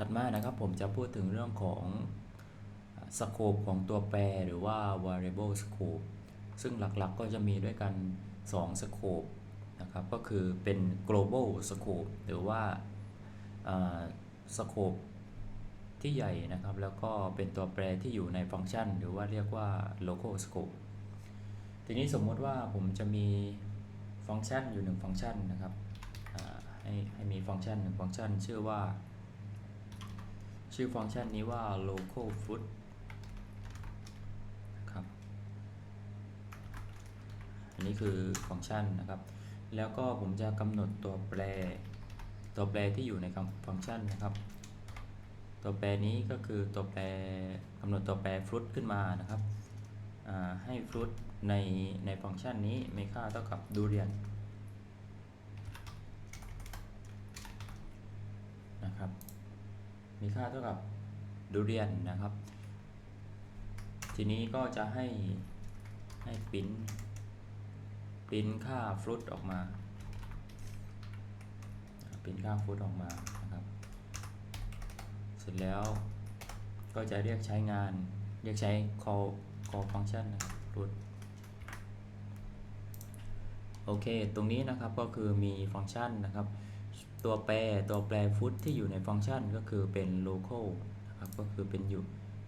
ถัดมานะครับผมจะพูดถึงเรื่องของสโคปของตัวแปรหรือว่า variable scope ซึ่งหลักๆก็จะมีด้วยกัน 2 scope นะครับก็คือเป็น global scope หรือว่าสโคปที่ใหญ่นะครับ แล้วก็เป็นตัวแปรที่อยู่ในฟังก์ชัน หรือว่าเรียกว่า local scope ทีนี้สมมติว่าผมจะมีฟังก์ชันอยู่หนึ่งฟังก์ชันนะครับให้ให้มีฟังก์ชันหนึ่งฟังก์ชัน ชื่อว่า ชื่อฟังก์ชันนี้ว่า local foot ครับ อันนี้คือฟังก์ชันนะครับ แล้วก็ผมจะกำหนดตัวแปร ตัวแปรที่อยู่ในคำฟังก์ชันนะครับ ตัวแปรนี้ก็คือตัวแปรกำหนดตัวแปร fruit ขึ้นมานะครับให้ fruit ในในฟังก์ชันนี้มีค่าเท่ากับ durian นะครับ มีค่าเท่ากับ durian นนะครับ ทีนี้ก็จะให้ให้ปริ้นปริ้นค่า fruit ออกมาปริ้นค่า fruit ออกมานะครับ เสร็จแล้วก็จะเรียกใช้งาน เรียกใช้ call call function นะครับโอเค ตรงนี้นะครับก็คือมีฟังก์ชันนะครับ ตัวแปรตัวแปรฟุตที่อยู่ในฟังก์ชันก็คือเป็น local นะครับก็คือเป็นอยู่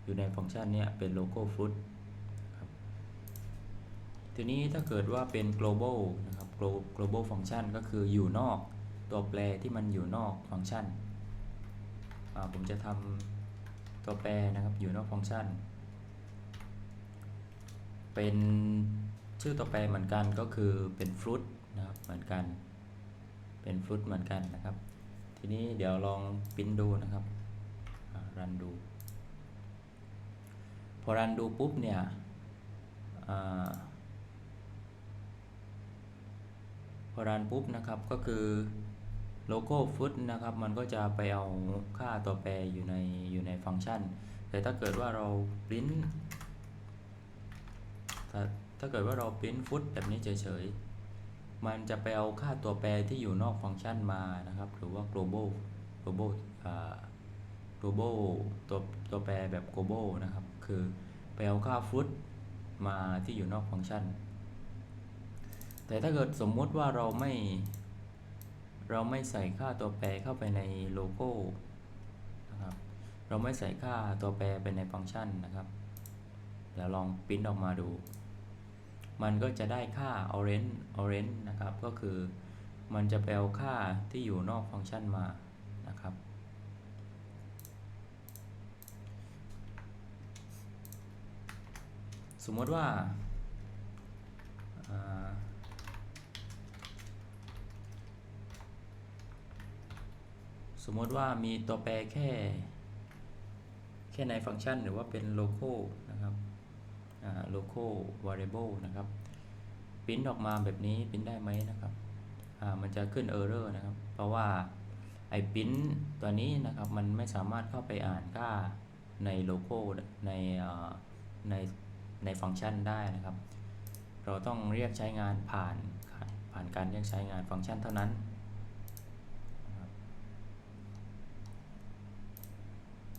อยู่ในฟังก์ชันเนี้ยเป็น local foot ครับทีนี้ถ้าเกิดว่าเป็น global นะครับ global function ก็คืออยู่นอกตัวแปรที่มันอยู่นอกฟังก์ชัน ผมจะทำตัวแปรนะครับอยู่นอกฟังก์ชัน เป็นชื่อตัวแปรเหมือนกันก็คือเป็น fruit นะครับเหมือนกัน เป็นฟรุตเหมือนกันนะครับ ทีนี้เดี๋ยวลองปริ้นดูนะครับรันดู พอรันดูปุ๊บเนี่ยพอรันปุ๊บนะครับก็คือโลโก้ฟุตนะครับมันก็จะไปเอาค่าตัวแปรอยู่ในอยู่ในฟังก์ชัน แต่ถ้าเกิดว่าเราปริ้นถ้าถ้าเกิดว่าเราปริ้นฟุตแบบนี้เฉยๆ มันจะไปเอาค่าตัวแปรที่อยู่นอกฟังก์ชันมานะครับ หรือว่า global global global ตัวตัวแปรแบบ global นะครับ คือไปเอาค่าฟุตมาที่อยู่นอกฟังก์ชัน แต่ถ้าเกิดสมมุติว่าเราไม่ เราไม่ใส่ค่าตัวแปรเข้าไปในโลโก้นะครับเราไม่ใส่ค่าตัวแปรไปในฟังก์ชันนะครับเดี๋ยวลองปริ้นออกมาดู มันก็จะได้ค่า orange orange นะครับ ก็คือมันจะไปเอาค่าที่อยู่นอกฟังก์ชันมานะครับ สมมติว่าสมมติว่ามีตัวแปรแค่ แค่ในฟังก์ชันหรือว่าเป็น local นะครับ local variable นะครับปริ้นออกมาแบบนี้ปริ้นได้ไหมนะครับมันจะขึ้น error นะครับ เพราะว่าไอ้ปริ้นตัวนี้นะครับมันไม่สามารถเข้าไปอ่านค่าในโลโก้ในในในฟังก์ชันได้นะครับ เราต้องเรียกใช้งานผ่านผ่านการเรียกใช้งานฟังก์ชันเท่านั้น